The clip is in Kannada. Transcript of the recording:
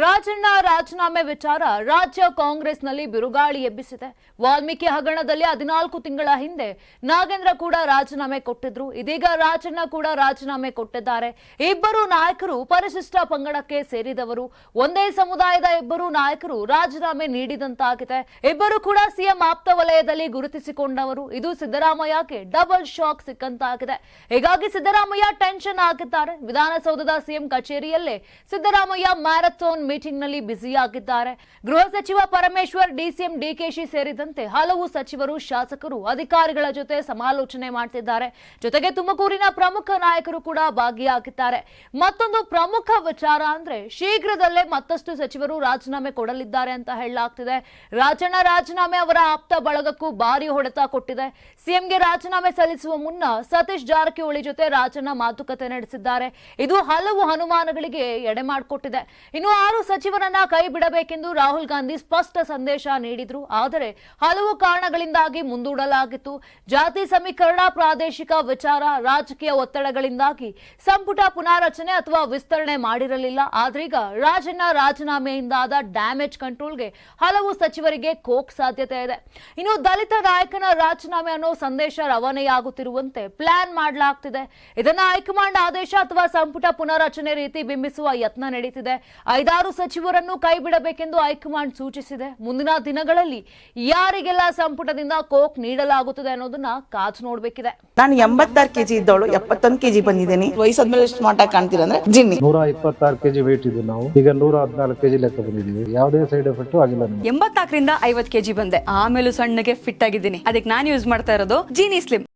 ರಾಜಣ್ಣ ರಾಜೀನಾಮೆ ವಿಚಾರ ರಾಜ್ಯ ಕಾಂಗ್ರೆಸ್ನಲ್ಲಿ ಬಿರುಗಾಳಿ ಎಬ್ಬಿಸಿದೆ. ವಾಲ್ಮೀಕಿ ಹಗರಣದಲ್ಲಿ ಹದಿನಾಲ್ಕು ತಿಂಗಳ ಹಿಂದೆ ನಾಗೇಂದ್ರ ಕೂಡ ರಾಜೀನಾಮೆ ಕೊಟ್ಟಿದ್ರು. ಇದೀಗ ರಾಜಣ್ಣ ಕೂಡ ರಾಜೀನಾಮೆ ಕೊಟ್ಟಿದ್ದಾರೆ. ಇಬ್ಬರು ನಾಯಕರು ಪರಿಶಿಷ್ಟ ಪಂಗಡಕ್ಕೆ ಸೇರಿದವರು. ಒಂದೇ ಸಮುದಾಯದ ಇಬ್ಬರು ನಾಯಕರು ರಾಜೀನಾಮೆ ನೀಡಿದಂತಾಗಿದೆ. ಇಬ್ಬರು ಕೂಡ ಸಿಎಂ ಆಪ್ತ ವಲಯದಲ್ಲಿ ಗುರುತಿಸಿಕೊಂಡವರು. ಇದು ಸಿದ್ದರಾಮಯ್ಯಗೆ ಡಬಲ್ ಶಾಕ್ ಸಿಕ್ಕಂತಾಗಿದೆ. ಹೀಗಾಗಿ ಸಿದ್ದರಾಮಯ್ಯ ಟೆನ್ಷನ್ ಹಾಕಿದ್ದಾರೆ ವಿಧಾನಸೌಧದ ಸಿಎಂ ಕಚೇರಿಯಲ್ಲೇ ಸಿದ್ದರಾಮಯ್ಯ ಮ್ಯಾರಥಾನ್ ಮೀಟಿಂಗ್ನಲ್ಲಿ ಬ್ಯುಸಿಯಾಗಿದ್ದಾರೆ. ಗೃಹ ಸಚಿವ ಪರಮೇಶ್ವರ್, ಡಿಸಿಎಂ, ಡಿಕೆಶಿ ಸೇರಿದಂತೆ ಹಲವು ಸಚಿವರು, ಶಾಸಕರು, ಅಧಿಕಾರಿಗಳ ಜೊತೆ ಸಮಾಲೋಚನೆ ಮಾಡ್ತಿದ್ದಾರೆ. ಜೊತೆಗೆ ತುಮಕೂರಿನ ಪ್ರಮುಖ ನಾಯಕರು ಕೂಡ ಭಾಗಿಯಾಗಿದ್ದಾರೆ. ಮತ್ತೊಂದು ಪ್ರಮುಖ ವಿಚಾರ ಅಂದ್ರೆ ಶೀಘ್ರದಲ್ಲೇ ಮತ್ತಷ್ಟು ಸಚಿವರು ರಾಜೀನಾಮೆ ಕೊಡಲಿದ್ದಾರೆ ಅಂತ ಹೇಳಲಾಗ್ತಿದೆ. ರಾಜಣ್ಣ ರಾಜೀನಾಮೆ ಅವರ ಆಪ್ತ ಬಳಗಕ್ಕೂ ಭಾರಿ ಹೊಡೆತ ಕೊಟ್ಟಿದೆ. ಸಿಎಂಗೆ ರಾಜೀನಾಮೆ ಸಲ್ಲಿಸುವ ಮುನ್ನ ಸತೀಶ್ ಜಾರಕಿಹೊಳಿ ಜೊತೆ ರಾಜಣ್ಣ ಮಾತುಕತೆ ನಡೆಸಿದ್ದಾರೆ. ಇದು ಹಲವು ಅನುಮಾನಗಳಿಗೆ ಎಡೆ ಮಾಡಿಕೊಟ್ಟಿದೆ. ಇನ್ನು ಆರು ಸಚಿವರನ್ನ ಕೈ ಬಿಡಬೇಕೆಂದು ರಾಹುಲ್ ಗಾಂಧಿ ಸ್ಪಷ್ಟ ಸಂದೇಶ ನೀಡಿದ್ರು. ಆದರೆ ಹಲವು ಕಾರಣಗಳಿಂದಾಗಿ ಮುಂದೂಡಲಾಗಿತ್ತು. ಜಾತಿ ಸಮೀಕರಣ, ಪ್ರಾದೇಶಿಕ ವಿಚಾರ, ರಾಜಕೀಯ ಒತ್ತಡಗಳಿಂದಾಗಿ ಸಂಪುಟ ಪುನಾರಚನೆ ಅಥವಾ ವಿಸ್ತರಣೆ ಮಾಡಿರಲಿಲ್ಲ. ಆದ್ರೀಗ ರಾಜಣ್ಣ ರಾಜೀನಾಮೆಯಿಂದಾದ ಡ್ಯಾಮೇಜ್ ಕಂಟ್ರೋಲ್ಗೆ ಹಲವು ಸಚಿವರಿಗೆ ಕೋಕ್ ಸಾಧ್ಯತೆ ಇದೆ. ಇನ್ನು ದಲಿತ ನಾಯಕನ ರಾಜೀನಾಮೆ ಅನ್ನೋ ಸಂದೇಶ ರವಾನೆಯಾಗುತ್ತಿರುವಂತೆ ಪ್ಲಾನ್ ಮಾಡಲಾಗ್ತಿದೆ. ಇದನ್ನ ಹೈಕಮಾಂಡ್ ಆದೇಶ ಅಥವಾ ಸಂಪುಟ ಪುನರಚನೆ ರೀತಿ ಬಿಂಬಿಸುವ ಯತ್ನ ನಡೀತಿದೆ. ಐದಾರು ಸಚಿವರನ್ನು ಕೈ ಬಿಡಬೇಕೆಂದು ಹೈಕಮಾಂಡ್ ಸೂಚಿಸಿದೆ. ಮುಂದಿನ ದಿನಗಳಲ್ಲಿ ಯಾರಿಗೆಲ್ಲ ಸಂಪುಟದಿಂದ ಕೋಕ್ ನೀಡಲಾಗುತ್ತದೆ ಅನ್ನೋದನ್ನ ಕಾದು ನೋಡ್ಬೇಕಿದೆ. ನಾನು ಎಂಬತ್ತಾರು ಕೆಜಿ ಇದ್ದವಳು ಎಪ್ಪತ್ತೊಂದು ಕೆಜಿ ಬಂದಿದ್ದೀನಿ. ವಯಸ್ಸಾದ್ಮೇಲೆ ಎಷ್ಟು ಮಾಟ ಕಾಣ್ತೀರ ಅಂದ್ರೆ ಜಿನ್ನಿ. ನೂರ ಇಪ್ಪತ್ತಾರು ಕೆಜಿ ವೇಟ್ ಇದ್ದು ನಾವು. ಈಗ ನೂರ ಹದಿನಾಲ್ಕು ಕೆಜಿ ಲೆಕ್ಕ ಬಂದಿದ್ದೀವಿ. ಯಾವುದೇ ಸೈಡ್ ಎಫೆಕ್ಟ್ ಆಗಿಲ್ಲ ಎಂಬತ್ತಾಕರಿಂದ ಎಂಬತ್ನಾಲ್ಕರಿಂದ ಐವತ್ ಕೆಜಿ ಬಂದೆ. ಆಮೇಲೆ ಸಣ್ಣಗೆ ಫಿಟ್ ಆಗಿದ್ದೀನಿ. ಅದಕ್ಕೆ ನಾನು ಯೂಸ್ ಮಾಡ್ತಾ ಇರೋದು ಜೀನಿ ಸ್ಲಿಮ್